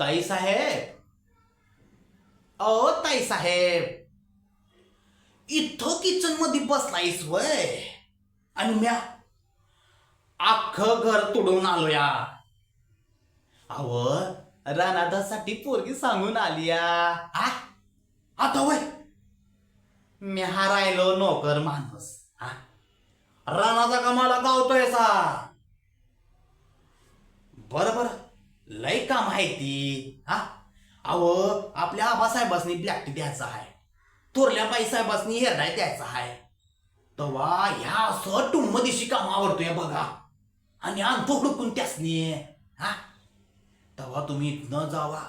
ताई साहेब. अहो ताई साहेब. इथं किचनमध्ये बसलायस वय. आणि म्या अख्खं घर तोडून आलो या अव रानादासाठी पोरगी सांगून आली या आ? आता वय. मी हा राहिलो नोकर माणूस. हा रानाचा काम आहे ती. हा? अहो आपल्या आबासाहेबासनी ब्लॅक द्यायचा आहे. थोरल्या बाईसाहेबासनी हेरडाय द्यायचा आहे. तवा ह्या असं टुम्म काम आवडतोय बघा. आणि आणतो हुडकून त्यासनी हा? तवा तुम्ही इथनं जावा.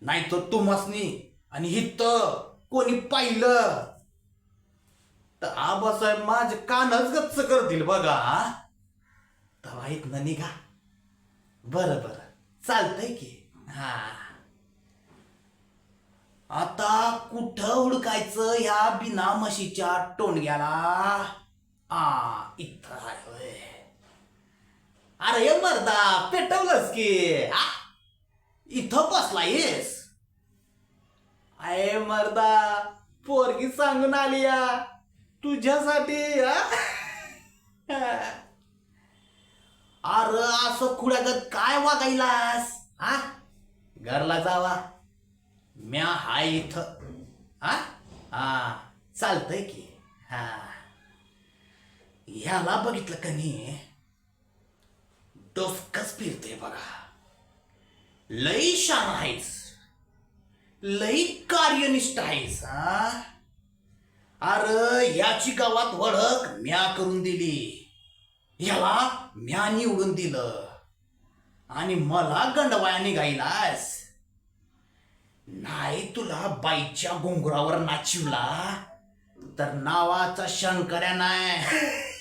नाहीतर तुमासनी आणि हित कोणी पाहिलं. तर आबासाहेब माझे कानच गच्च करतील बघा तवा इथनं निघा. बरं बरं. चालतंय की. हा. आता कुठं हुडकायचं या बिना म्हशीच्या टोंडग्याला आ इथं अरे मर्दा पेटवलंस की. आ? इथं बसलायस. अय मर्दा पोरगी सांगून आली या. तुझ्यासाठी अरे असं खुड्यागत काय वागायलास? हा? घरला जावा. म्या हाय इथं. हा? हा चालतंय की. हा. ह्याला बघितलं का नाही डोसकच फिरते बघा. लई शान आहेस. लई कार्यनिष्ठ आहेस हा. अरे याची गावात वळख म्या करून दिली. याला म्या निवडून दिलं. आणि मला गंडवाया गायलास नाही तुला बाईच्या घुंगरावर नाचिवला तर नावाचा शंकर्या नाही